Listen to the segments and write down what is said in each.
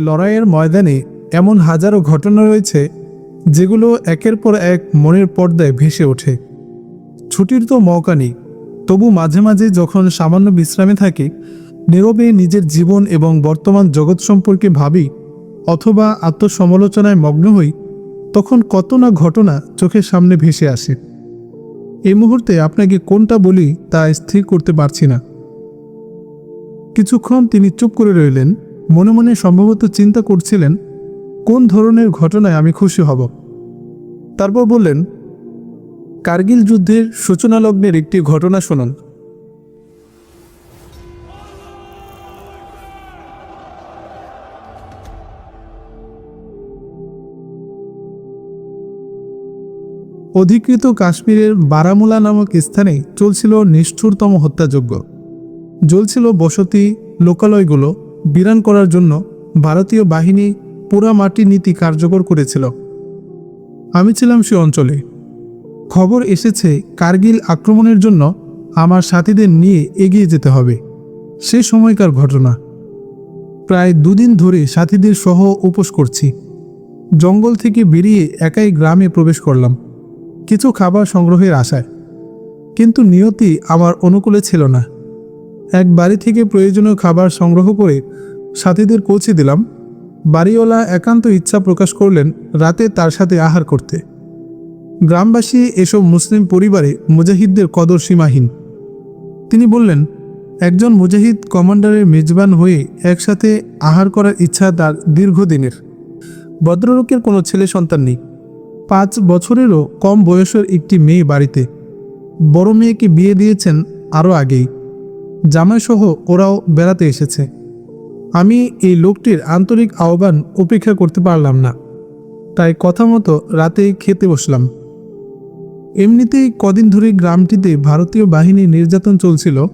লড়াইয়ের ময়দানে এমন হাজারো ঘটনা রয়েছে, যেগুলো একের পর এক মনের পর্দায় ভেসে ওঠে। ছুটির তো মৌকা নেই, তবু মাঝে মাঝে যখন সামান্য বিশ্রামে থাকি, নীরবে নিজের জীবন এবং বর্তমান জগৎ সম্পর্কে ভাবি অথবা আত্মসমালোচনায় মগ্ন হই, তখন কত না ঘটনা চোখের সামনে ভেসে আসে। এই মুহূর্তে আপনাকে কোনটা বলি তা স্থির করতে পারছি না। কিছুক্ষণ তিনি চুপ করে রইলেন মনে মনে সম্ভবত চিন্তা করছিলেন, কোন ধরনের ঘটনায় আমি খুশি হব। তারপর বললেন, কার্গিল যুদ্ধের সূচনা লগ্নের একটি ঘটনা শুনুন। অধিকৃত কাশ্মীরের বারামুলা নামক স্থানে চলছিল নিষ্ঠুরতম হত্যাযজ্ঞ। জ্বলছিল বসতি লোকালয়গুলো বিরান করার জন্য ভারতীয় বাহিনী পুরা মাটি নীতি কার্যকর করেছিল। আমি ছিলাম সে অঞ্চলে। খবর এসেছে কার্গিল আক্রমণের জন্য আমার সাথীদের নিয়ে এগিয়ে যেতে হবে। সে সময়কার ঘটনা। প্রায় দুদিন ধরে সাথীদের সহ উপোস করছি। জঙ্গল থেকে বেরিয়ে একাই গ্রামে প্রবেশ করলাম। কিছু খাবার সংগ্রহের আশায়। কিন্তু নিয়তি আমার অনুকূলে ছিল না। এক বাড়ি থেকে প্রয়োজনীয় খাবার সংগ্রহ করে সাথীদের পৌঁছে দিলাম। বাড়িওয়ালা একান্ত ইচ্ছা প্রকাশ করলেন রাতে তার সাথে আহার করতে। গ্রামবাসী এসব মুসলিম পরিবারে মুজাহিদদের কদর সীমাহীন। তিনি বললেন, একজন মুজাহিদ কমান্ডারের মেজবান হয়ে একসাথে আহার করার ইচ্ছা তার দীর্ঘদিনের। ভদ্রলোকের কোনো ছেলে সন্তান নেই। পাঁচ বছরেরও কম বয়সের একটি মেয়ে বাড়িতে। বড় মেয়েকে বিয়ে দিয়েছেন আরও আগেই। জামাইসহ ওরাও বেড়াতে এসেছে। আমি এই লোকটির আন্তরিক আহ্বান উপেক্ষা করতে পারলাম না। তাই কথা মতো রাতে খেতে বসলাম। এমনিতেই কদিন ধরে গ্রামটিতে ভারতীয় বাহিনী নির্যাতন চলছিল।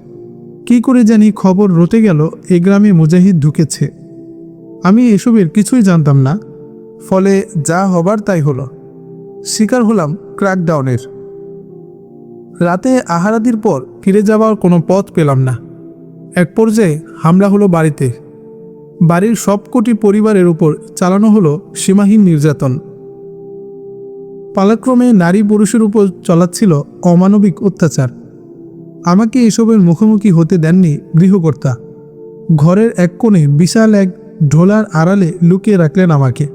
কি করে জানি খবর রটে গেল এ গ্রামে মুজাহিদ ঢুকেছে। আমি এসবের কিছুই জানতাম না। ফলে যা হবার তাই হলো। শিকার হলাম ক্র্যাকডাউনের। রাতে আহারাদির পর ফিরে যাওয়ার কোনো পথ পেলাম না। এক পর্যায়ে হামলা হলো বাড়িতে। বাড়ির সবকটি পরিবারের উপর চালানো হলো সীমাহীন নির্যাতন। পালাক্রমে নারী পুরুষের উপর চলাচ্ছিল অমানবিক অত্যাচার। আমাকে এসবের মুখোমুখি হতে দেননি গৃহকর্তা। ঘরের এক কোণে বিশাল এক ঢোলার আড়ালে লুকিয়ে রাখলেন আমাকে।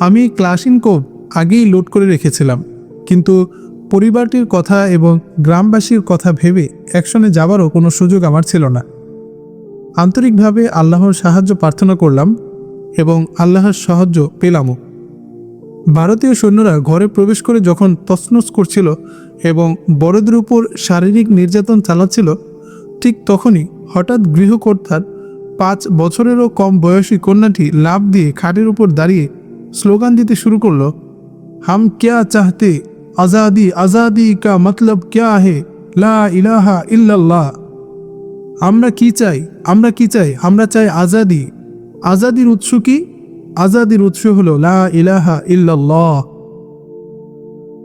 আমি ক্লাসিন কোপ আগেই লোড করে রেখেছিলাম, কিন্তু পরিবারটির কথা এবং গ্রামবাসীর কথা ভেবে অ্যাকশনে যাবারও কোনো সুযোগ আমার ছিল না। আন্তরিকভাবে আল্লাহর সাহায্য প্রার্থনা করলাম এবং আল্লাহর সাহায্য পেলামও। ভারতীয় সৈন্যরা ঘরে প্রবেশ করে যখন তছনছ করছিল এবং বড়দের উপর শারীরিক নির্যাতন চালাচ্ছিল, ঠিক তখনই হঠাৎ গৃহকর্তার পাঁচ বছরেরও কম বয়সী কন্যাটি লাভ দিয়ে খাটের উপর দাঁড়িয়ে স্লোগান দিতে শুরু করল, হাম ক্যা চাহতে? আজাদি আজাদি কা মতলব ক্যা হে লা ইলাহা ইল্লাল্লাহ আমরা কি চাই আমরা কি চাই আমরা চাই আজাদি আজাদির উৎস কি? আজাদির উৎস হল লা ইলাহা ইল্লাল্লাহ।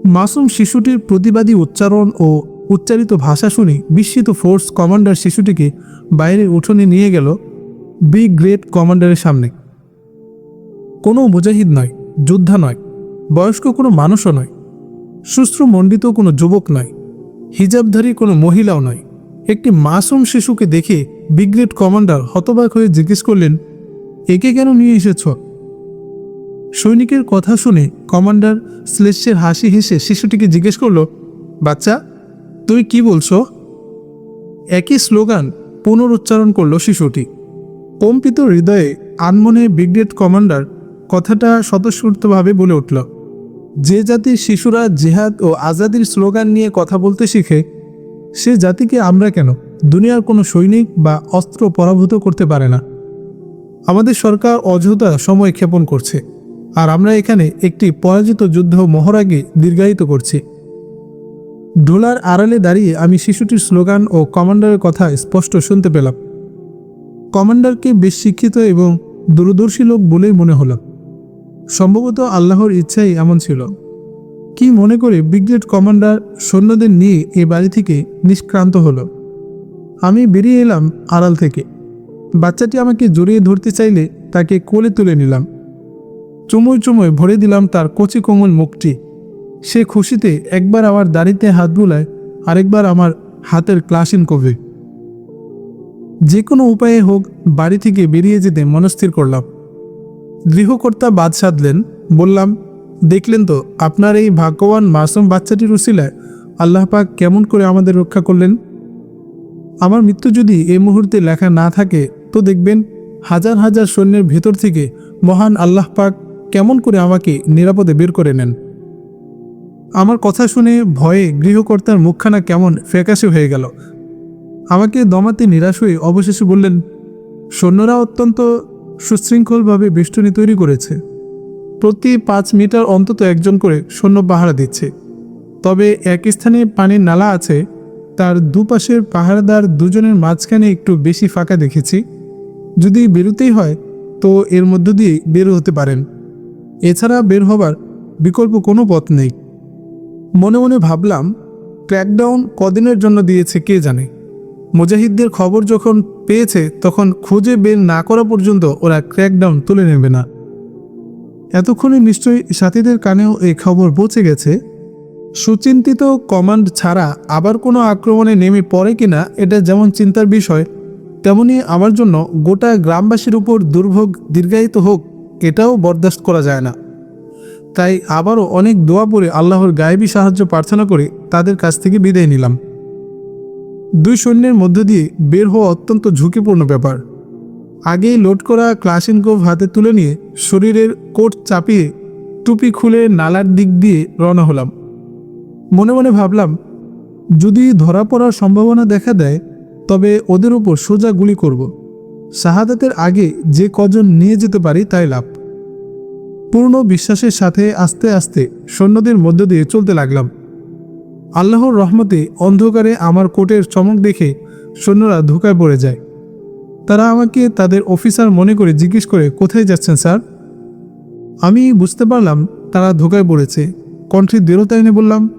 মাসুম শিশুটির প্রতিবাদী উচ্চারণ ও উচ্চারিত ভাষা শুনে বিস্মিত ফোর্স কমান্ডার শিশুটিকে বাইরে উঠোনে নিয়ে গেল বি গ্রেট কমান্ডারের সামনে। কোনো মুজাহিদ নয়, যোদ্ধা নয়, বয়স্ক কোনো মানুষও নয়। সুশ্রমণ্ডিত কোনো যুবক নয়, হিজাবধারী কোনো মহিলাও নয়। একটি মাসুম শিশুকে দেখে বিগ্রেড কমান্ডার হতবাক হয়ে জিজ্ঞেস করলেন, একে কেন নিয়ে এসেছ? সৈনিকের কথা শুনে কমান্ডার শ্লেষ্যের হাসি হেসে শিশুটিকে জিজ্ঞেস করল, বাচ্চা, তুই কি বলছো? একই স্লোগান পুনরুচ্চারণ করল শিশুটি। কম্পিত হৃদয়ে আনমনে ব্রিগেড কমান্ডার কথাটা স্বতঃস্ফূর্তভাবে বলে উঠল যে জাতির শিশুরা জেহাদ ও আজাদির স্লোগান নিয়ে কথা বলতে শিখে, সে জাতিকে আমরা কেন? দুনিয়ার কোনো সৈনিক বা অস্ত্র পরাভূত করতে পারে না। আমাদের সরকার অযথা সময় ক্ষেপণ করছে, আর আমরা এখানে একটি পরাজিত যুদ্ধ মহড়াগে দীর্ঘায়িত করছি। ঢোলার আড়ালে দাঁড়িয়ে আমি শিশুটির স্লোগান ও কমান্ডারের কথা স্পষ্ট শুনতে পেলাম। কমান্ডারকে বেশ শিক্ষিত এবং দূরদর্শী লোক বলেই মনে হলো। সম্ভবত আল্লাহর ইচ্ছাই এমন ছিল। কি মনে করে ব্রিগেড কমান্ডার সৈন্যদের নিয়ে এ বাড়ি থেকে নিষ্ক্রান্ত হলো? আমি বেরিয়ে এলাম আড়াল থেকে। বাচ্চাটি আমাকে জড়িয়ে ধরতে চাইলে তাকে কোলে তুলে নিলাম। চুমোয় চুমোয় ভরে দিলাম তার কচি কোমল মুখটি। সে খুশিতে একবার আমার দাড়িতে হাত বুলায়, আরেকবার আমার হাতের ক্লাসিন কবে। যে কোনো উপায়ে হোক বাড়ি থেকে বেরিয়ে যেতে মনস্থির করলাম। গৃহকর্তা বাদ সাধলেন। বললাম, দেখলেন তো, আপনার এই ভাগ্যবান মাসুম বাচ্চাটির উসিলায় আল্লাহ পাক কেমন করে আমাদের রক্ষা করলেন? আমার মৃত্যু যদি এই মুহূর্তে লেখা না থাকে, তো দেখবেন হাজার হাজার সৈন্যের ভেতর থেকে মহান আল্লাহ পাক কেমন করে আমাকে নিরাপদে বের করে নেন। আমার কথা শুনে ভয়ে গৃহকর্তার মুখখানা কেমন ফ্যাকাশে হয়ে গেল। আমাকে দমাতে নিরাশ হয়ে অবশেষে বললেন, সৈন্যরা অত্যন্ত সুশৃঙ্খলভাবে বেষ্টনী তৈরি করেছে। প্রতি পাঁচ মিটার অন্তত একজন করে সৈন্য পাহারা দিচ্ছে। তবে এক স্থানে পানির নালা আছে, তার দুপাশের পাহারাদার দুজনের মাঝখানে একটু বেশি ফাঁকা দেখেছি। যদি বেরোতেই হয়, তো এর মধ্য দিয়ে বের হতে পারেন। এছাড়া বের হবার বিকল্প কোনো পথ নেই। মনে মনে ভাবলাম, ক্র্যাকডাউন কদিনের জন্য দিয়েছে কে জানে? মুজাহিদদের খবর যখন পেয়েছে, তখন খুঁজে বের না করা পর্যন্ত ওরা ক্র্যাকডাউন তুলে নেবে না। এতক্ষণে নিশ্চয়ই সাথীদের কানেও এই খবর পৌঁছে গেছে? সুচিন্তিত কমান্ড ছাড়া আবার কোনো আক্রমণে নেমে পড়ে কিনা, এটা যেমন চিন্তার বিষয়, তেমনি আমার জন্য গোটা গ্রামবাসীর উপর দুর্ভোগ দীর্ঘায়িত হোক, এটাও বরদাস্ত করা যায় না। তাই আবারও অনেক দোয়া পড়ে আল্লাহর গায়েবী সাহায্য প্রার্থনা করে তাদের কাছ থেকে বিদায় নিলাম। দুই সৈন্যের মধ্য দিয়ে বের হওয়া অত্যন্ত ঝুঁকিপূর্ণ ব্যাপার। আগেই লোড করা ক্লাসিনকোভ হাতে তুলে নিয়ে শরীরের কোট চাপিয়ে টুপি খুলে নালার দিক দিয়ে রওনা হলাম। মনে মনে ভাবলাম, যদি ধরা পড়ার সম্ভাবনা দেখা দেয়, তবে ওদের উপর সোজা গুলি করব। শাহাদাতের আগে যে কজন নিয়ে যেতে পারি তাই লাভ। পূর্ণ বিশ্বাসের সাথে আস্তে আস্তে সৈন্যদের মধ্য দিয়ে চলতে লাগলাম। আল্লাহর রহমতে অন্ধকারে আমার কোটের চমক দেখে সৈন্যরা ধোকায় পড়ে যায়। তারা আমাকে তাদের অফিসার মনে করে জিজ্ঞেস করে, কোথায় যাচ্ছেন, স্যার? আমি বুঝতে পারলাম তারা ধোকায় পড়েছে। কণ্ঠে দৃঢ়তা এনে বললাম,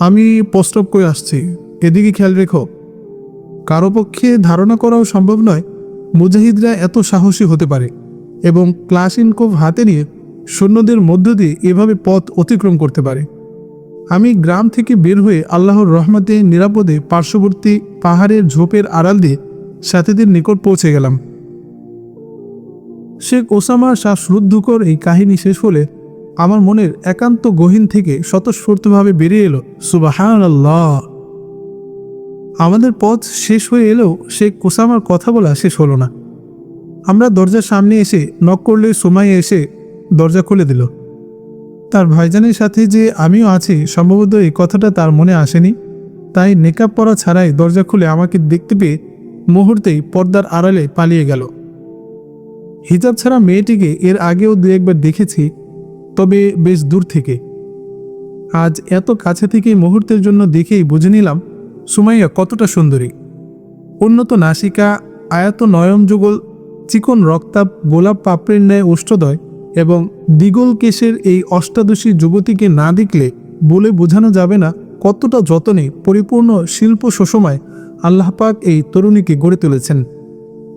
আমি প্রস্তাব করে আসছি। এদিকে খেয়াল রেখো। কারও পক্ষে ধারণা করাও সম্ভব নয়। মুজাহিদরা এত সাহসী হতে পারে এবং ক্লাসিনকোভ হাতে নিয়ে সৈন্যদের মধ্য দিয়ে এভাবে পথ অতিক্রম করতে পারে। আমি গ্রাম থেকে বের হয়ে আল্লাহর রহমতে নিরাপদে পার্শ্ববর্তী পাহাড়ের ঝোপের আড়াল দিয়ে সাথীদের নিকট পৌঁছে গেলাম। শেখ ওসামা শ্বাসরুদ্ধকর এই কাহিনী শেষ হলে আমার মনের একান্ত গহীন থেকে স্বতঃস্ফূর্তভাবে বেরিয়ে এলো আল্লাহ আমাদের পথ শেষ হয়ে এলেও শেখ ওসামার কথা বলা শেষ হলো না। আমরা দরজার সামনে এসে নক করলে সময় এসে দরজা খুলে দিল। তার ভাইজানের সাথে যে আমিও আছি, সম্ভবত এই কথাটা তার মনে আসেনি। তাই নেকাব পরা ছাড়াই দরজা খুলে আমাকে দেখতে পেয়ে মুহূর্তেই পর্দার আড়ালে পালিয়ে গেল। হিজাব ছাড়া মেয়েটিকে এর আগেও দু একবার দেখেছি, তবে বেশ দূর থেকে। আজ এত কাছে থেকে মুহূর্তের জন্য দেখেই বুঝে নিলাম সুমাইয়া কতটা সুন্দরী। উন্নত নাসিকা, আয়াত নয়ন যুগল চিকন রক্তাপ গোলাপ পাপড়ির ন্যায় ওষ্ঠদয় এবং দ্বিগল কেশের এই অষ্টাদশী যুবতীকে না দেখলে বলে বোঝানো যাবে না কতটা যতনে পরিপূর্ণ শিল্প সুষমায় আল্লাহপাক এই তরুণীকে গড়ে তুলেছেন।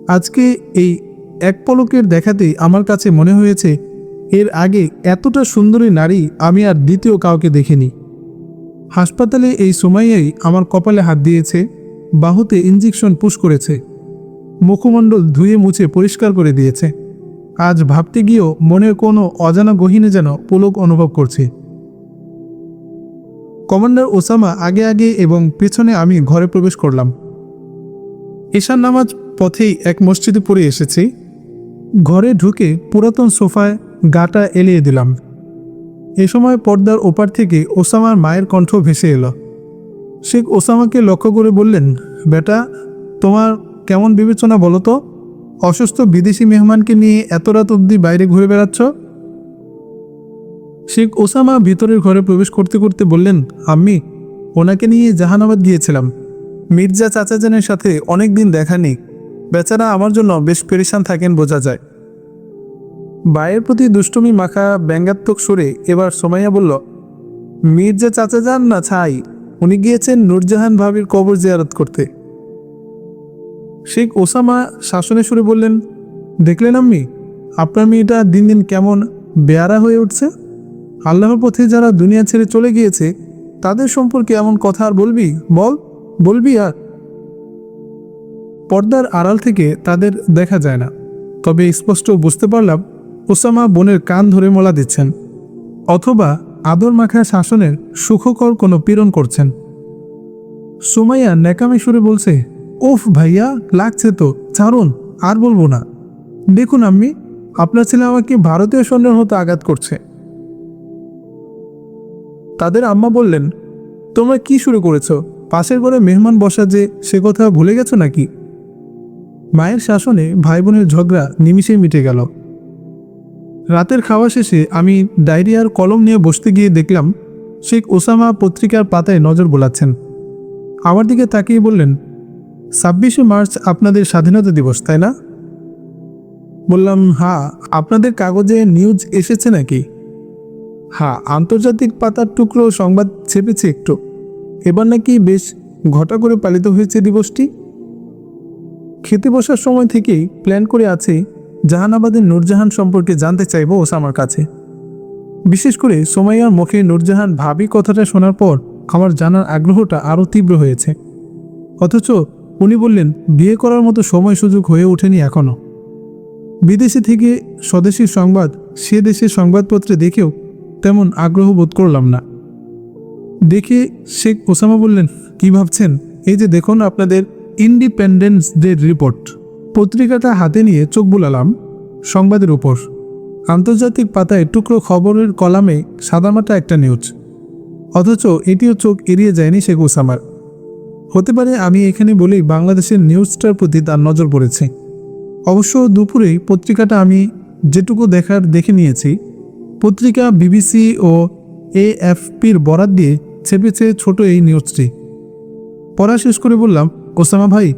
আজকে এই এক পলকের দেখাতেই আমার কাছে মনে হয়েছে, এর আগে এতটা সুন্দরী নারী আমি আর দ্বিতীয় কাউকে দেখিনি। হাসপাতালে এই সময়েই আমার কপালে হাত দিয়েছে, বাহুতে ইঞ্জেকশন পুশ করেছে, মুখমণ্ডল ধুয়ে মুছে পরিষ্কার করে দিয়েছে। আজ ভাবতে গিয়েও মনের কোনো অজানা গহিনে যেন পুলক অনুভব করছি। কমান্ডার ওসামা আগে আগে এবং পেছনে আমি ঘরে প্রবেশ করলাম। ঈশান নামাজ পথেই এক মসজিদে পড়ে এসেছি। ঘরে ঢুকে পুরাতন সোফায় গাটা এলিয়ে দিলাম। এ সময় পর্দার ওপার থেকে ওসামার মায়ের কণ্ঠ ভেসে এলো। শেখ ওসামাকে লক্ষ্য করে বললেন, বেটা, তোমার কেমন বিবেচনা বলো তো? অসুস্থ বিদেশি মেহমানকে নিয়ে এত রাত অবধি বাইরে ঘুরে বেড়াচ্ছ? শেখ ওসামা ভিতরের ঘরে প্রবেশ করতে করতে বললেন, আম্মি, ওনাকে নিয়ে জাহানাবাদ গিয়েছিলাম। মির্জা চাচাজানের সাথে অনেক দিন দেখা নেই। বেচারা আমার জন্য বেশ পেরেশান থাকেন বোঝা যায়। বায়ের প্রতি দুষ্টুমি মাখা ব্যঙ্গাত্মক সুরে এবার সোমাইয়া বলল, মির্জা চাচা যান না ছাই, উনি গিয়েছেন নূরজাহান ভাবির কবর জিয়ারত করতে। শেখ ওসামা শাসনে সুরে বললেন, দেখলেন আম্মি, আপনার মেয়েটা দিন দিন কেমন বেয়ারা হয়ে উঠছে? আল্লাহর পথে যারা দুনিয়া ছেড়ে চলে গিয়েছে, তাদের সম্পর্কে এমন কথা আর বলবি? বল, বলবি আর? পর্দার আড়াল থেকে তাদের দেখা যায় না। তবে স্পষ্ট বুঝতে পারলাম, ওসামা বোনের কান ধরে মোলা দিচ্ছেন, অথবা আদর মাখা শাসনের সুখকর কোনো পীড়ন করছেন। সুমাইয়া ন্যাকামি সুরে বলছে ওফ ভাইয়া, লাগছে তো। ছাড়ুন, আর বলব না। দেখুন আম্মি, আপনার ছেলে আমাকে ভারতীয় সৈন্যের মতো আঘাত করছে। তাদের আম্মা বললেন, তোমরা কি শুরু করেছ? পাশের ঘরে মেহমান বসা যে সে কথা ভুলে গেছো নাকি? মায়ের শাসনে ভাই বোনের ঝগড়া নিমিষেই মিটে গেল। রাতের খাওয়া শেষে আমি ডায়রিয়ার কলম নিয়ে বসতে গিয়ে দেখলাম, শেখ ওসামা পত্রিকার পাতায় নজর বোলাচ্ছেন। আমার দিকে তাকিয়ে বললেন ছাব্বিশে মার্চ আপনাদের স্বাধীনতা দিবস, তাই না? বললাম হ্যাঁ আপনাদের কাগজে নিউজ এসেছে নাকি? হ্যাঁ আন্তর্জাতিক পাতার টুকরো সংবাদ ছেপেছে একটু। এবার নাকি বেশ ঘটা করে পালিত হয়েছে দিবসটি। খেতে বসার সময় থেকেই প্ল্যান করে আছে জাহানাবাদের নূরজাহান সম্পর্কে জানতে চাইব ওসামার কাছে। বিশেষ করে সোমাইয়ার মুখে নূরজাহান ভাবি কথাটা শোনার পর আমার জানার আগ্রহটা আরও তীব্র হয়েছে। অথচ উনি বললেন, বিয়ে করার মতো সময় সুযোগ হয়ে ওঠেনি এখনও বিদেশি থেকে স্বদেশী সংবাদ, সে দেশের সংবাদপত্রে দেখেও তেমন আগ্রহ বোধ করলাম না। দেখে শেখ ওসামা বললেন, কি ভাবছেন? এই যে দেখুন আপনাদের ইন্ডিপেন্ডেন্স ডে রিপোর্ট পত্রিকাটা হাতে নিয়ে চোখ বুলালাম সংবাদের উপর। আন্তর্জাতিক পাতায় টুকরো খবরের কলামে সাদামাটা একটা নিউজ অথচ এটিও চোখ এড়িয়ে যায়নি শেখ ওসামার। হতে পারে আমি এখানে বলেই বাংলাদেশের নিউজটার প্রতি তার নজর পড়েছে। অবশ্য দুপুরেই পত্রিকাটা আমি যেটুকু দেখার দেখে নিয়েছি, পত্রিকা, বিবিসি ও এএফপির বরাত দিয়ে ছেপেছে ছোট এই নিউজটি। পড়া শেষ করে বললাম, ওসামা ভাই,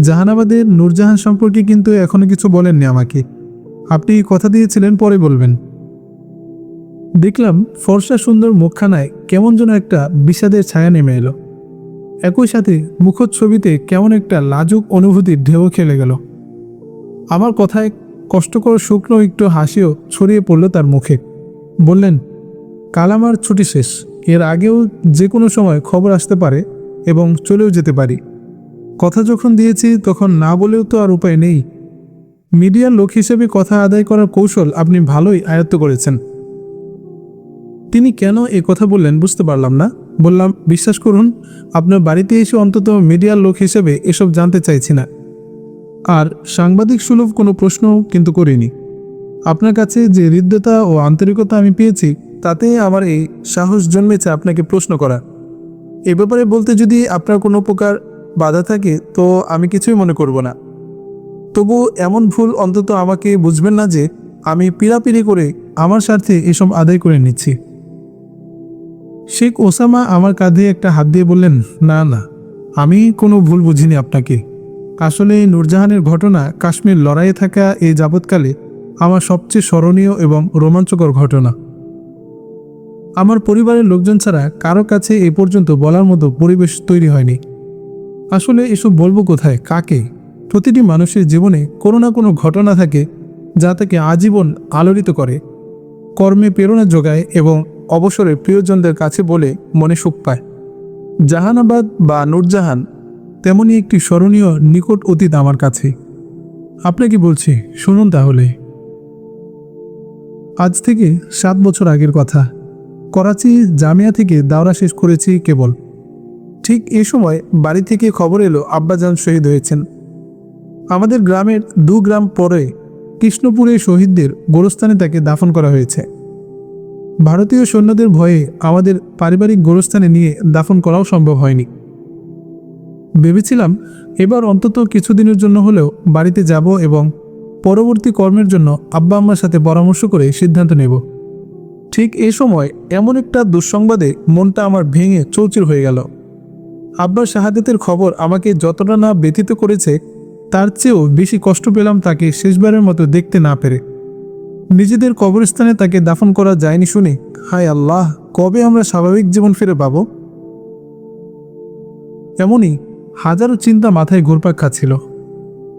জাহানাবাদের নূরজাহান সম্পর্কে কিন্তু এখনও কিছু বলেননি আমাকে। আপনি কথা দিয়েছিলেন, পরে বলবেন। দেখলাম ফর্সা সুন্দর মুখখানায় কেমন যেন একটা বিষাদের ছায়া নেমে এলো। একই সাথে মুখচ্ছবিতে কেমন একটা লাজুক অনুভূতির ঢেউ খেলে গেল। আমার কথায় কষ্টকর শুকনো একটু হাসিও ছড়িয়ে পড়ল তার মুখে। বললেন, কাল আমার ছুটি শেষ। এর আগেও যে কোনো সময় খবর আসতে পারে এবং চলেও যেতে পারি। কথা যখন দিয়েছি তখন না বলেও তো আর উপায় নেই। মিডিয়ার লোক হিসেবে কথা আদায় করার কৌশল আপনি ভালোই আয়ত্ত করেছেন। তিনি কেন এ কথা বললেন বুঝতে পারলাম না। বললাম, বিশ্বাস করুন, আপনার বাড়িতে এসে অন্তত মিডিয়ার লোক হিসেবে এসব জানতে চাইছি না। আর সাংবাদিক সুলভ কোনো প্রশ্ন কিন্তু করিনি। আপনার কাছে যে হৃদ্যতা ও আন্তরিকতা আমি পেয়েছি, তাতে আমার এই সাহস জন্মেছে আপনাকে প্রশ্ন করা। এ ব্যাপারে বলতে যদি আপনার কোনো প্রকার বাধা থাকে, তো আমি কিছুই মনে করব না। তবু এমন ভুল অন্তত আমাকে বুঝবেন না যে, আমি পিড়াপিড়ি করে আমার স্বার্থে এসব আদায় করে নিচ্ছি। শেখ ওসামা আমার কাঁধে একটা হাত দিয়ে বললেন, না না, আমি কোনো ভুল বুঝিনি আপনাকে। আসলে নূরজাহানের ঘটনা কাশ্মীর লড়াইয়ে থাকা এই যাবৎকালে আমার সবচেয়ে স্মরণীয় এবং রোমাঞ্চকর ঘটনা। আমার পরিবারের লোকজন ছাড়া কারও কাছে এ পর্যন্ত বলার মতো পরিবেশ তৈরি হয়নি। আসলে এসব বলব কোথায়, কাকে? প্রতিটি মানুষের জীবনে কোনো না কোনো ঘটনা থাকে যা তাকে আজীবন আলোড়িত করে। কর্মে প্রেরণা যোগায় এবং অবসরে প্রিয়জনদের কাছে বলে মনে সুখ পায়। জাহানাবাদ বা নূরজাহান তেমনই একটি স্মরণীয় নিকট অতীত আমার কাছে। আপনাকে বলছি? শুনুন তাহলে। আজ থেকে সাত বছর আগের কথা। করাচি জামিয়া থেকে দাওরা শেষ করেছি কেবল। ঠিক এ সময় বাড়ি থেকে খবর এলো আব্বাজান শহীদ হয়েছেন। আমাদের গ্রামের দু গ্রাম পরে কৃষ্ণপুরে শহীদদের গোরস্থানে তাকে দাফন করা হয়েছে। ভারতীয় সৈন্যদের ভয়ে আমাদের পারিবারিক গোরস্থানে নিয়ে দাফন করাও সম্ভব হয়নি। ভেবেছিলাম এবার অন্তত কিছুদিনের জন্য হলেও বাড়িতে যাব এবং পরবর্তী কর্মের জন্য আব্বা আম্মার সাথে পরামর্শ করে সিদ্ধান্ত নেব। ঠিক এ সময় এমন একটা দুঃসংবাদে মনটা আমার ভেঙে চৌচির হয়ে গেল। আব্বার শাহাদাতের খবর আমাকে যতটা না ব্যথিত করেছে, তার চেয়েও বেশি কষ্ট পেলাম তাকে শেষবারের মতো দেখতে না পেরে। নিজেদের কবরস্থানে তাকে দাফন করা যায়নি শুনে, হায় আল্লাহ, কবে আমরা স্বাভাবিক জীবন ফিরে পাব? এমনই হাজারো চিন্তা মাথায় ঘুরপাক খাচ্ছিল।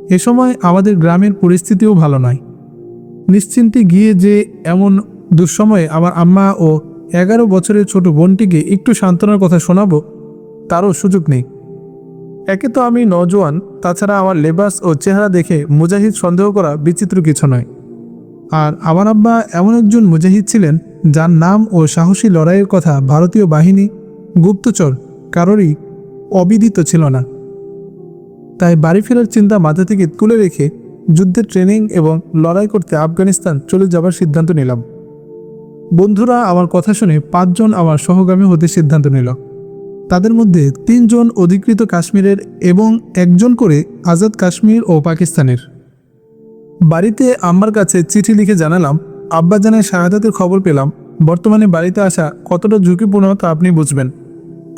এ সময় আমাদের গ্রামের পরিস্থিতিও ভালো নয়। নিশ্চিন্তে গিয়ে যে এমন দুঃসময়ে আমার আম্মা ও এগারো বছরের ছোট বোনটিকে একটু সান্ত্বনার কথা শোনাবো, তারও সুযোগ নেই। একে তো আমি নজওয়ান তাছাড়া আমার লেবাস ও চেহারা দেখে মুজাহিদ সন্দেহ করা বিচিত্র কিছু নয়। আর আমার আব্বা এমন একজন মুজাহিদ ছিলেন, যার নাম ও সাহসী লড়াইয়ের কথা ভারতীয় বাহিনী, গুপ্তচর কারোরই অবিদিত ছিল না। তাই বাড়ি ফেরার চিন্তা মাথা থেকে তুলে রেখে যুদ্ধের ট্রেনিং এবং লড়াই করতে আফগানিস্তান চলে যাবার সিদ্ধান্ত নিলাম। বন্ধুরা, আমার কথা শুনে পাঁচজন আমার সহগামী হতে সিদ্ধান্ত নিল। তাদের মধ্যে তিনজন অধিকৃত কাশ্মীরের এবং একজন করে আজাদ কাশ্মীর ও পাকিস্তানের। বাড়িতে আম্মার কাছে চিঠি লিখে জানালাম আব্বা জানায় শাহাদাতের খবর পেলাম। বর্তমানে বাড়িতে আসা কতটা ঝুঁকিপূর্ণ তা আপনি বুঝবেন।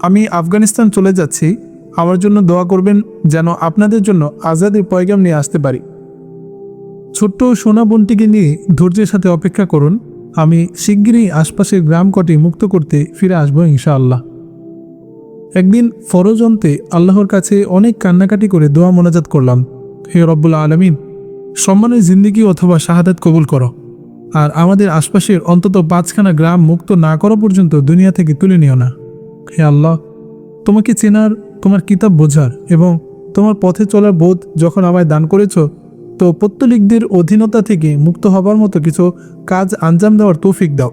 আমি আফগানিস্তান চলে যাচ্ছি, আমার জন্য দোয়া করবেন যেন আপনাদের জন্য আজাদের পয়গাম নিয়ে আসতে পারি। ছোট্ট সোনা বোনটিকে নিয়ে ধৈর্যের সাথে অপেক্ষা করুন, আমি শিগগিরই আশপাশের গ্রাম কটি মুক্ত করতে ফিরে আসব ইনশাআল্লাহ। একদিন ফরজন্তে আল্লাহর কাছে অনেক কান্নাকাটি করে দোয়া মোনাজাত করলাম, হে রব্বুল আলমিন সম্মানের জিন্দিগি অথবা শাহাদাত কবুল করো। আর আমাদের আশপাশের অন্তত পাঁচখানা গ্রাম মুক্ত না করা পর্যন্ত দুনিয়া থেকে তুলে নিও না। হে আল্লাহ, তোমাকে চেনার, তোমার কিতাব বোঝার এবং তোমার পথে চলার বোধ যখন আমায় দান করেছ, তো পত্তলিকদের অধীনতা থেকে মুক্ত হবার মতো কিছু কাজ আঞ্জাম দেওয়ার তৌফিক দাও।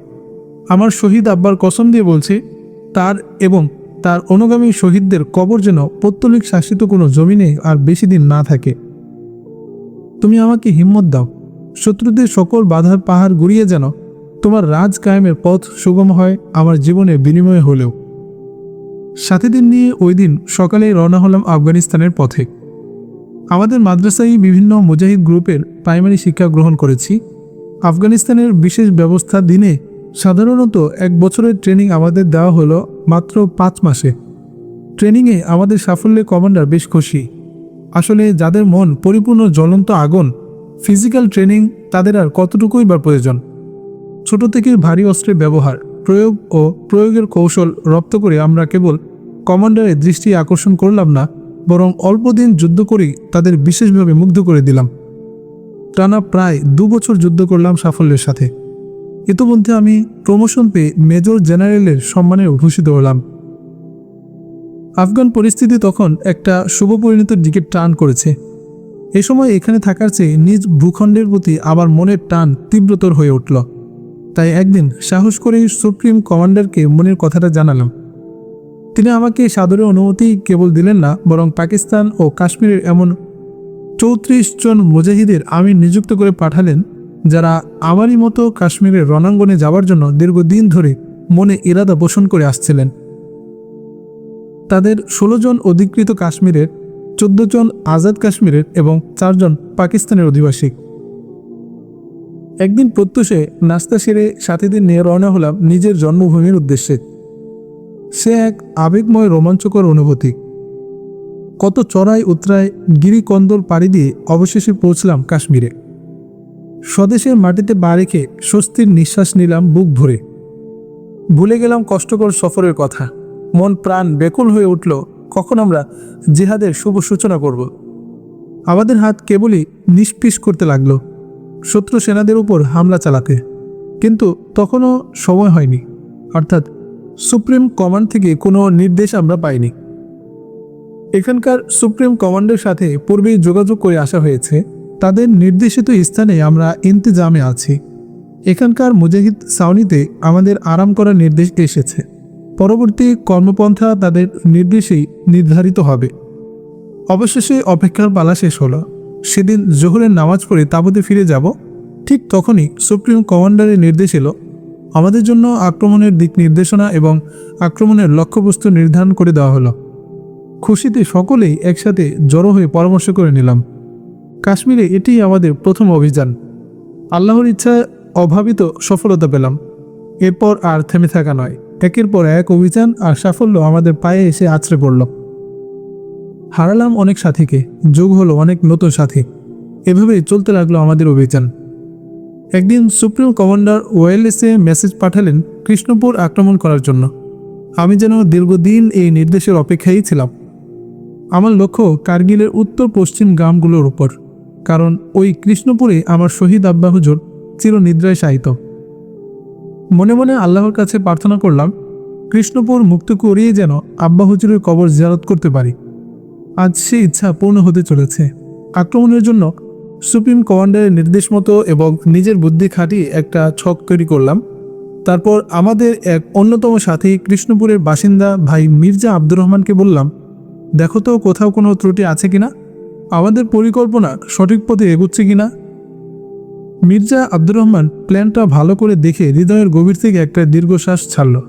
আমার শহীদ আব্বার কসম দিয়ে বলছি, তার এবং তার অনুগামী শহীদদের কবর যেন পত্তলিক শাসিত কোনো জমিনে আর বেশি দিন না থাকে। তুমি আমাকে হিম্মত দাও। শত্রুদের সকল বাধার পাহাড় গুড়িয়ে যেন তোমার রাজ কায়েমের পথ সুগম হয়, আমার জীবনে বিনিময় হলেও। সাথীদের নিয়ে ওই দিন সকালেই রওনা হলাম আফগানিস্তানের পথে। আমাদের মাদ্রাসায় বিভিন্ন মুজাহিদ গ্রুপের প্রাইমারি শিক্ষা গ্রহণ করেছি। আফগানিস্তানের বিশেষ ব্যবস্থা দিনে সাধারণত এক বছরের ট্রেনিং আমাদের দেওয়া হলো মাত্র পাঁচ মাসে। ট্রেনিংয়ে আমাদের সাফল্যে কমান্ডার বেশ খুশি। আসলে যাদের মন পরিপূর্ণ জ্বলন্ত আগুন ফিজিক্যাল ট্রেনিং তাদের আর কতটুকুই বা প্রয়োজন? ছোট থেকে ভারী অস্ত্রের ব্যবহার, প্রয়োগ ও প্রয়োগের কৌশল রপ্ত করে আমরা কেবল কমান্ডারের দৃষ্টি আকর্ষণ করলাম না, বরং অল্প দিন যুদ্ধ করেই তাদের বিশেষভাবে মুগ্ধ করে দিলাম। টানা প্রায় দু বছর যুদ্ধ করলাম সাফল্যের সাথে। ইতোমধ্যে আমি প্রমোশন পেয়ে মেজর জেনারেলের সম্মানে ভূষিত হলাম। আফগান পরিস্থিতি তখন একটা শুভ পরিণতির দিকে টান করেছে। এ সময় এখানে থাকার চেয়ে নিজ ভূখণ্ডের প্রতি আবার মনের টান তীব্রতর হয়ে উঠল। তাই একদিন সাহস করেই সুপ্রিম কমান্ডারকে মনের কথাটা জানালাম। তিনি আমাকে সাদরে অনুমতি কেবল দিলেন না, বরং পাকিস্তান ও কাশ্মীরের এমন চৌত্রিশ জন মুজাহিদের আমি নিযুক্ত করে পাঠালেন, যারা আমারই মতো কাশ্মীরের রণাঙ্গনে যাওয়ার জন্য দীর্ঘদিন ধরে মনে ইরাদা পোষণ করে আসছিলেন। তাদের ষোলো জন অধিকৃত কাশ্মীরের, চোদ্দ জন আজাদ কাশ্মীরের এবং চারজন পাকিস্তানের অধিবাসী। একদিন প্রত্যুষে নাস্তা সেরে সাথীদের নিয়ে রওনা হলাম নিজের জন্মভূমির উদ্দেশ্যে। সে এক আবেগময় রোমাঞ্চকর অনুভূতি। কত চড়াই উতরায় গিরিকন্দর পাড়ি দিয়ে অবশেষে পৌঁছলাম কাশ্মীরে। স্বদেশের মাটিতে বা রেখে স্বস্তির নিঃশ্বাস নিলাম বুক ভরে। ভুলে গেলাম কষ্টকর সফরের কথা। মন প্রাণ বেকুল হয়ে উঠল, কখন আমরা জিহাদের শুভ সূচনা করব? আমাদের হাত কেবলই নিষ্পিস করতে লাগল। শত্রু সেনাদের উপর হামলা চালাতে। কিন্তু তখনও সময় হয়নি। অর্থাৎ সুপ্রিম কমান্ড থেকে কোনো নির্দেশ আমরা পাইনি। এখানকার সুপ্রিম কমান্ডের সাথে পূর্বেই যোগাযোগ করে আসা হয়েছে। তাদের নির্দেশিত স্থানে আমরা ইন্তজামে আছি। এখানকার মুজাহিদ সাউনিতে আমাদের আরাম করার নির্দেশ এসেছে। পরবর্তী কর্মপন্থা তাদের নির্দেশেই নির্ধারিত হবে। অবশেষে অপেক্ষার পালা শেষ হলো। সেদিন জোহরের নামাজ পড়ে তাবুতে ফিরে যাব। ঠিক তখনই সুপ্রিম কমান্ডারের নির্দেশ এলো। আমাদের জন্য আক্রমণের দিক নির্দেশনা এবং আক্রমণের লক্ষ্যবস্তু নির্ধারণ করে দেওয়া হলো। খুশিতে সকলেই একসাথে জড়ো হয়ে পরামর্শ করে নিলাম। কাশ্মীরে এটিই আমাদের প্রথম অভিযান। আল্লাহর ইচ্ছায় অভাবিত সফলতা পেলাম। এরপর আর থেমে থাকা নয়। একের পর এক অভিযান আর সাফল্য আমাদের পায়ে এসে আছড়ে পড়ল। হারালাম অনেক সাথীকে, যোগ হলো অনেক নতুন সাথী। এভাবেই চলতে লাগল আমাদের অভিযান। একদিন সুপ্রিম কমান্ডার ওয়েলএসে মেসেজ পাঠালেন কৃষ্ণপুর আক্রমণ করার জন্য। আমি যেন দীর্ঘদিন এই নির্দেশের অপেক্ষায় ছিলাম। আমার লক্ষ্য কার্গিলের উত্তর পশ্চিম গ্রামগুলোর উপর, কারণ ওই কৃষ্ণপুরে আমার শহীদ আব্বা হুজুর চিরনিদ্রায় শায়িত। মনে মনে আল্লাহর কাছে প্রার্থনা করলাম, কৃষ্ণপুর মুক্ত করিয়ে যেন আব্বা হুজুরের কবর জিয়ারত করতে পারি। আজ সে ইচ্ছা পূর্ণ হতে চলেছে। আক্রমণের জন্য সুপ্রিম কমান্ডারের নির্দেশ মতো এবং নিজের বুদ্ধি খাটিয়ে একটা ছক তৈরি করলাম। তারপর আমাদের এক অন্যতম সাথী কৃষ্ণপুরের বাসিন্দা ভাই মির্জা আব্দুর রহমানকে বললাম, দেখো তো কোথাও কোনো ত্রুটি আছে কিনা? আমাদের পরিকল্পনা সঠিক পথে এগুচ্ছে কিনা? মির্জা আব্দুর রহমান প্ল্যানটা ভালো করে দেখে হৃদয়ের গভীর থেকে একটা দীর্ঘশ্বাস ছাড়ল।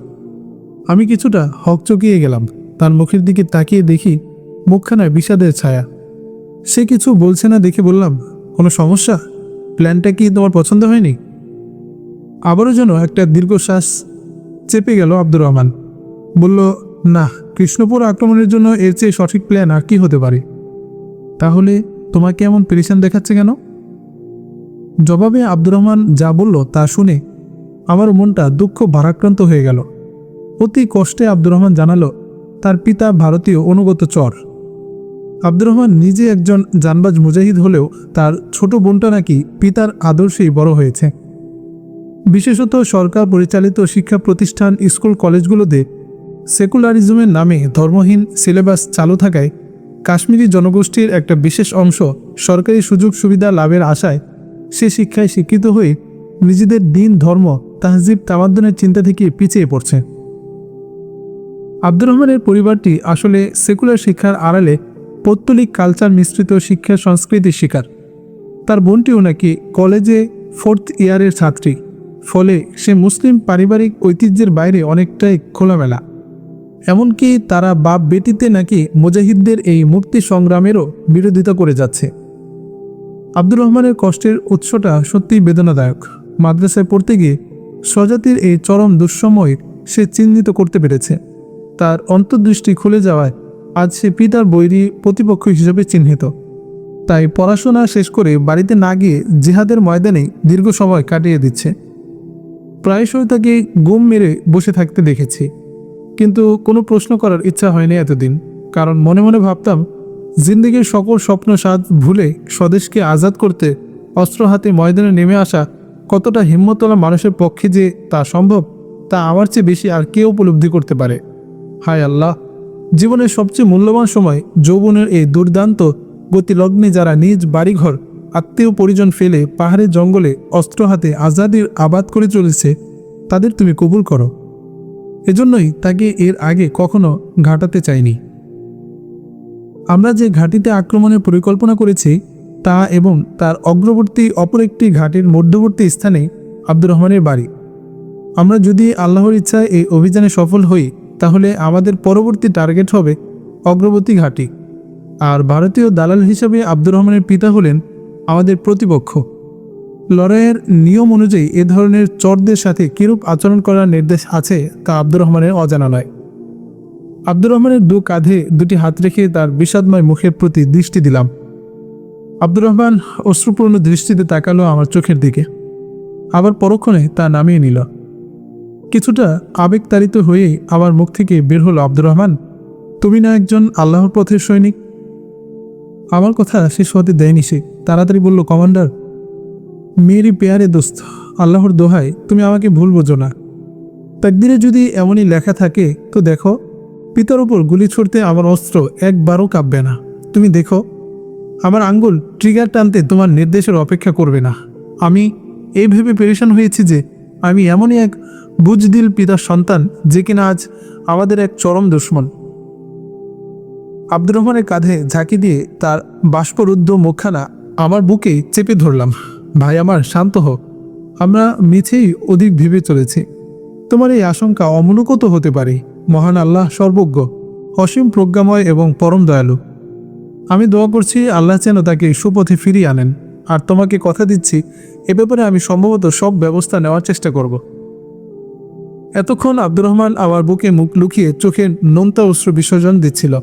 আমি কিছুটা হকচকিয়ে গেলাম। তার মুখের দিকে তাকিয়ে দেখি মুখখানায় বিষাদের ছায়া। সে কিছু বলছে না দেখে বললাম, কোনো সমস্যা? প্ল্যানটা কি তোমার পছন্দ হয়নি? আবারও যেন একটা দীর্ঘশ্বাস চেপে গেল আব্দুর রহমান। বলল, না, কৃষ্ণপুর আক্রমণের জন্য এর চেয়ে সঠিক প্ল্যান আর কি হতে পারে? তাহলে তোমাকে এমন পেরেশান দেখাচ্ছে কেন? জবাবে আব্দুর রহমান যা বলল তা শুনে আমার মনটা দুঃখ ভারাক্রান্ত হয়ে গেল। অতি কষ্টে আব্দুর রহমান জানালো, তার পিতা ভারতীয় অনুগত চর। আব্দুর রহমান নিজে একজন জানবাজ মুজাহিদ হলেও তার ছোট বোনটা নাকি পিতার আদর্শেই বড় হয়েছে। বিশেষত সরকার পরিচালিত শিক্ষা প্রতিষ্ঠান, স্কুল কলেজগুলোতে সেকুলারিজমের নামে ধর্মহীন সিলেবাস চালু থাকায় কাশ্মীরি জনগোষ্ঠীর একটা বিশেষ অংশ সরকারি সুযোগ সুবিধা লাভের আশায় সে শিক্ষায় শিক্ষিত হয়ে নিজেদের দিন, ধর্ম, তাহজিব, তামাদ্দনের চিন্তা থেকে পিছিয়ে পড়ছে। আব্দুর রহমানের পরিবারটি আসলে সেকুলার শিক্ষার আড়ালে পৌত্তলিক কালচার মিশ্রিত শিক্ষা সংস্কৃতির শিকার। তার বোনটিও নাকি কলেজে ফোর্থ ইয়ারের ছাত্রী, ফলে সে মুসলিম পারিবারিক ঐতিহ্যের বাইরে অনেকটাই খোলামেলা। এমনকি তারা বাপ বেটিতে নাকি মুজাহিদদের এই মুক্তি সংগ্রামেরও বিরোধিতা করে যাচ্ছে। আব্দুর রহমানের কষ্টের উৎসটা সত্যিই বেদনাদায়ক। মাদ্রাসায় পড়তে গিয়ে স্বজাতির এই চরম দুঃসময় সে চিহ্নিত করতে পেরেছে। তার অন্তর্দৃষ্টি খুলে যাওয়ায় আজ সে পিতার বৈরী প্রতিপক্ষ হিসেবে চিহ্নিত। তাই পড়াশোনা শেষ করে বাড়িতে না গিয়ে জিহাদের ময়দানে দীর্ঘ সময় কাটিয়ে দিচ্ছে। প্রায়শই তাকে গুম মেরে বসে থাকতে দেখেছি। কিন্তু কোনো প্রশ্ন করার ইচ্ছা হয়নি এতদিন। কারণ মনে মনে ভাবতাম জিন্দগির সকল স্বপ্ন স্বাদ ভুলে স্বদেশকে আজাদ করতে অস্ত্র হাতে ময়দানে নেমে আসা কতটা হিম্মতলা মানুষের পক্ষে যে তা সম্ভব, তা আমার চেয়ে বেশি আর কে উপলব্ধি করতে পারে? হায় আল্লাহ! জীবনের সবচেয়ে মূল্যবান সময় যৌবনের এই দুর্দান্ত গতিলগ্নে যারা নিজ বাড়িঘর, আত্মীয় পরিজন ফেলে পাহাড়ের জঙ্গলে অস্ত্র হাতে আজাদির আবাদ করে চলেছে, তাদের তুমি কবুল করো। এজন্যই তাকে এর আগে কখনো ঘাটাতে চাইনি আমরা যে ঘাটিতে আক্রমণের পরিকল্পনা করেছি, তা এবং তার অগ্রবর্তী অপর একটি ঘাটির মধ্যবর্তী স্থানে আব্দুর রহমানের বাড়ি। আমরা যদি আল্লাহর ইচ্ছায় এই অভিযানে সফল হই, তাহলে আমাদের পরবর্তী টার্গেট হবে অগ্রবর্তী ঘাটি। আর ভারতীয় দালাল হিসাবে আব্দুর রহমানের পিতা হলেন আমাদের প্রতিপক্ষ। লড়াইয়ের নিয়ম অনুযায়ী এ ধরনের চরদের সাথে কিরূপ আচরণ করার নির্দেশ আছে, তা আব্দুর রহমানের অজানা নয়। আব্দুর রহমানের দু কাঁধে দুটি হাত রেখে তার বিষাদময় মুখের প্রতি দৃষ্টি দিলাম। আব্দুর রহমান অশ্রুপূর্ণ দৃষ্টিতে তাকালো আমার চোখের দিকে। আবার পরক্ষণে তা নামিয়ে নিল। কিছুটা আবেগতাড়িত হয়েই আমার মুখ থেকে বের হলো, আব্দুর রহমান, তুমি না একজন আল্লাহর পথের সৈনিক? আমার কথা শেষ হতে দেয়নি সে। তাড়াতাড়ি বলল, কমান্ডার মেয়েরই পেয়ারে দোস্ত, আল্লাহর দোহায় তুমি আমাকে ভুল বোঝো না। তাকদিরে যদি এমনই লেখা থাকে, তো দেখো পিতার ওপর গুলি ছুড়তে আমার অস্ত্র একবারও কাঁপবে না। তুমি দেখো, আমার আঙ্গুল ট্রিগার টানতে তোমার নির্দেশের অপেক্ষা করবে না। আমি এই ভেবে পেরেশান হয়েছি যে আমি এমনই এক বুজদিল পিতার সন্তান যে কিনা আজ আমাদের এক চরম দুশ্মন। আব্দুর রহমানের কাঁধে ঝাঁকি দিয়ে তার বাষ্পরুদ্ধ মুখখানা আমার বুকে চেপে ধরলাম। ভাই, আমার শান্ত হোক আমরা মিছেই অধিক ভেবে চলেছি। তোমার এই আশঙ্কা অমূলকত হতে পারে। মহান আল্লাহ সর্বজ্ঞ, অসীম প্রজ্ঞাময় এবং পরম দয়ালু। আমি দোয়া করছি আল্লাহ যেন তাকে সুপথে ফিরিয়ে আনেন। আর তোমাকে কথা দিচ্ছি, এ ব্যাপারে আমি সম্ভবত সব ব্যবস্থা নেওয়ার চেষ্টা করব। এতক্ষণ আব্দুর রহমান আমার বুকে মুখ লুকিয়ে চোখে নোনতা অস্ত্র বিসর্জন দিচ্ছিল।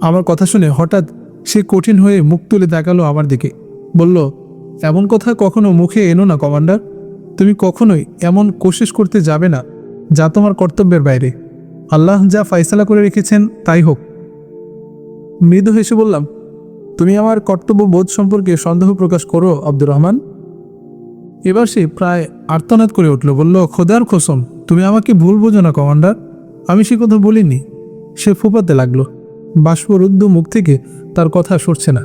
আমার কথা শুনে হঠাৎ সে কঠিন হয়ে মুখ তুলে তাকালো আমার দিকে। বলল, এমন কথা কখনো মুখে এনো না, কমান্ডার। তুমি কখনোই এমন কোশিস করতে যাবে না, যা তোমার কর্তব্যের বাইরে। আল্লাহ যা ফাইসলা করে রেখেছেন তাই হোক। মৃদু হেসে বললাম, তুমি আমার কর্তব্য বোধ সম্পর্কে সন্দেহ প্রকাশ করো, আব্দুর রহমান। এবার সে প্রায় আর্তনাদ করে উঠল, বলল, খোদার খোসম তুমি আমাকে ভুল বোঝো না, কমান্ডার। আমি সে কথা বলিনি। সে ফোপাতে লাগল। বাষ্পরুদ্ধ মুখ থেকে তার কথা সরছে না।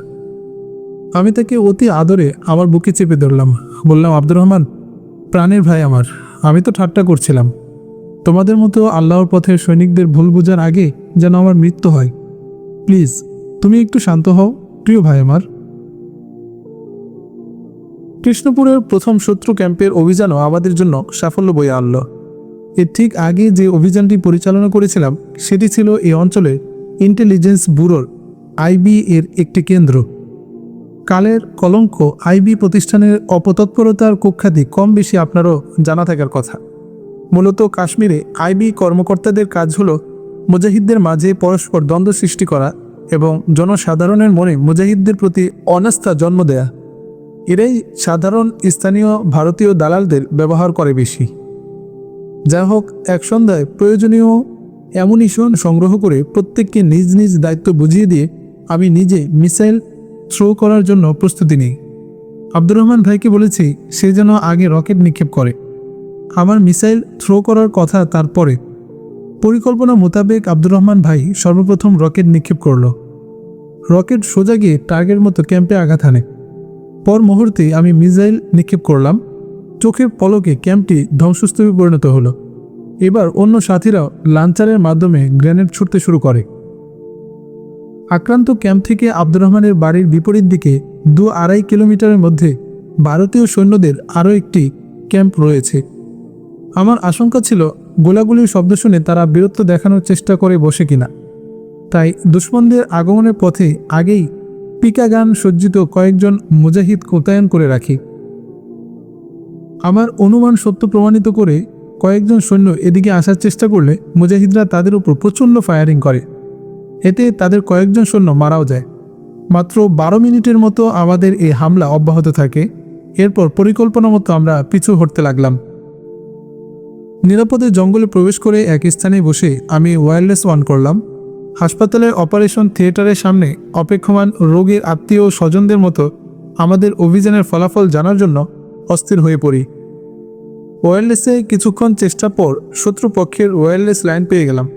আমি তাকে অতি আদরে আমার বুকে চেপে ধরলাম। বললাম, আব্দুর রহমান, প্রাণের ভাই আমার। আমি তো ঠাট্টা করছিলাম। তোমাদের মতো আল্লাহর পথের সৈনিকদের ভুল বোঝার আগে যেন আমার মৃত্যু হয়। প্লিজ, তুমি একটু শান্ত হও, প্রিয় ভাই আমার। কৃষ্ণপুরের প্রথম শত্রু ক্যাম্পের অভিযানও আমাদের জন্য সাফল্য বয়ে আনল। এর ঠিক আগে যে অভিযানটি পরিচালনা করেছিলাম, সেটি ছিল এই অঞ্চলের ইন্টেলিজেন্স ব্যুরোর আইবি এর একটি কেন্দ্র। কালের কলঙ্ক আইবি প্রতিষ্ঠানের অপতৎপরতার কুখ্যাতি কম বেশি আপনারও জানা থাকার কথা। মূলত কাশ্মীরে আইবি কর্মকর্তাদের কাজ হল মুজাহিদদের মাঝে পরস্পর দ্বন্দ্ব সৃষ্টি করা এবং জনসাধারণের মনে মুজাহিদদের প্রতি অনাস্থা জন্ম দেয়া। এরাই সাধারণ স্থানীয় ভারতীয় দালালদের ব্যবহার করে বেশি। যা হোক, এক সন্ধ্যায় প্রয়োজনীয় অ্যামুনিশন সংগ্রহ করে প্রত্যেককে নিজ নিজ দায়িত্ব বুঝিয়ে দিয়ে আমি নিজে মিসাইল থ্রো করার জন্য প্রস্তুতি নিই। আব্দুর রহমান ভাইকে বলেছি, সে যেন আগে রকেট নিক্ষেপ করে। আমার মিসাইল থ্রো করার কথা তারপরে। পরিকল্পনা মোতাবেক আব্দুর রহমান ভাই সর্বপ্রথম রকেট নিক্ষেপ করল। রকেট সোজা গিয়ে টার্গের মতো ক্যাম্পে আঘাত হানে। পর মুহূর্তে আমি মিসাইল নিক্ষেপ করলাম। চোখের পলকে ক্যাম্পটি ধ্বংসস্তূপে পরিণত হলো। এবার অন্য সাথীরাও লাঞ্চারের মাধ্যমে গ্রেনেড ছুটতে শুরু করে। আক্রান্ত ক্যাম্প থেকে আব্দুর রহমানের বাড়ির বিপরীত দিকে দু আড়াই কিলোমিটারের মধ্যে ভারতীয় সৈন্যদের আরও একটি ক্যাম্প রয়েছে। আমার আশঙ্কা ছিল গোলাগুলির শব্দ শুনে তারা বীরত্ব দেখানোর চেষ্টা করে বসে কিনা। তাই দুশ্মনদের আগমনের পথে আগেই পিকা গান সজ্জিত কয়েকজন মুজাহিদ কোতায়ন করে রাখি। আমার অনুমান সত্য প্রমাণিত করে কয়েকজন সৈন্য এদিকে আসার চেষ্টা করলে মুজাহিদরা তাদের উপর প্রচণ্ড ফায়ারিং করে। এতে তাদের কয়েকজন সৈন্য মারাও যায়। মাত্র বারো মিনিটের মতো আমাদের এই হামলা অব্যাহত থাকে। এরপর পরিকল্পনা মতো আমরা পিছু হটতে লাগলাম। নিরাপদে জঙ্গলে প্রবেশ করে এক স্থানে বসে আমি ওয়্যারলেস অন করলাম। হাসপাতালের অপারেশন থিয়েটারের সামনে অপেক্ষমান রোগীর আত্মীয় স্বজনদের মতো আমাদের অভিযানের ফলাফল জানার জন্য অস্থির হয়ে পড়ি। ওয়্যারলেসে কিছুক্ষণ চেষ্টা পর শত্রুপক্ষের ওয়্যারলেস লাইন পেয়ে গেলাম।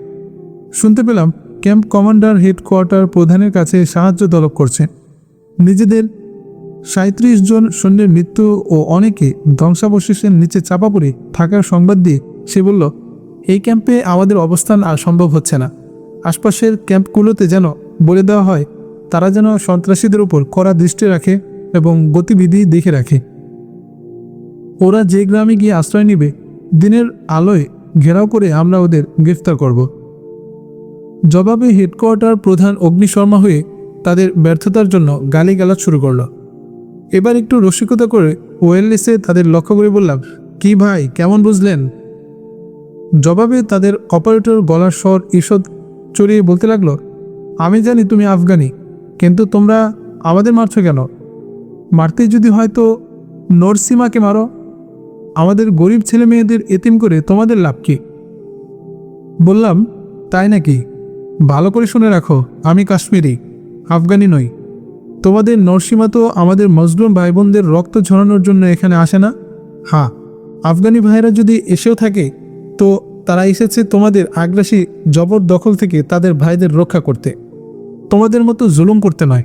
শুনতে পেলাম ক্যাম্প কমান্ডার হেডকোয়ার্টার প্রধানের কাছে সাহায্য তলব করছেন নিজেদের সাঁত্রিশ জন সৈন্যের মৃত্যু ও অনেকে ধ্বংসাবশেষের নিচে চাপা পড়ে থাকার সংবাদ দিয়ে সে বলল, এই ক্যাম্পে আমাদের অবস্থান আর সম্ভব হচ্ছে না। আশপাশের ক্যাম্পগুলোতে যেন বলে দেওয়া হয়, তারা যেন সন্ত্রাসীদের উপর কড়া দৃষ্টি রাখে এবং গতিবিধি দেখে রাখে। ওরা যে গ্রামে গিয়ে আশ্রয় নিবে, দিনের আলোয় ঘেরাও করে আমরা ওদের গ্রেফতার করব। জবাবে হেডকোয়ার্টার প্রধান অগ্নিশর্মা হয়ে তাদের ব্যর্থতার জন্য গালিগালাজ শুরু করল। এবার একটু রসিকতা করে ওয়েলনেসে তাদের লক্ষ্য করে বললাম, কি ভাই, কেমন বুঝলেন? জবাবে তাদের অপারেটর গলার স্বর ঈষৎ চড়িয়ে বলতে লাগল, আমি জানি তুমি আফগানি, কিন্তু তোমরা আমাদের মারছো কেন? মারতে যদি হয়তো নরসিমাকে মারো। আমাদের গরিব ছেলে মেয়েদের এতিম করে তোমাদের লাভ কি? বললাম, তাই নাকি? ভালো করে শুনে রাখো, আমি কাশ্মীরি, আফগানি নই। তোমাদের নরসীমা তো আমাদের মজলুম ভাই বোনদের রক্ত ঝরানোর জন্য এখানে আসে না? হ্যাঁ আফগানি ভাইরা যদি এসেও থাকে তো তারা এসেছে তোমাদের আগ্রাসী জবরদখল থেকে তাদের ভাইদের রক্ষা করতে। তোমাদের মতো জুলুম করতে নয়।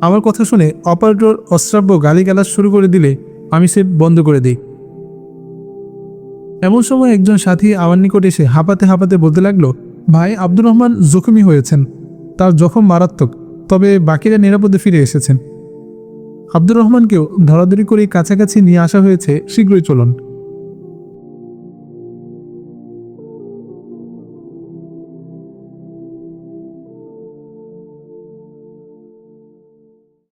আমার কথা শুনে অপারেটর অশ্রাব্য গালিগালাজ শুরু করে দিলে আমি সে বন্ধ করে দিই। এমন সময় একজন সাথী আমার নিকট এসে হাঁপাতে হাঁপাতে বলতে লাগল, ভাই, আব্দুর রহমান জখমি হয়েছেন। তার জখম মারাত্মক, তবে বাকিরা নিরাপদে ফিরে এসেছেন। আব্দুর রহমানকেও ধরাধরি করে কাছাকাছি নিয়ে আসা হয়েছে, শীঘ্রই চলুন।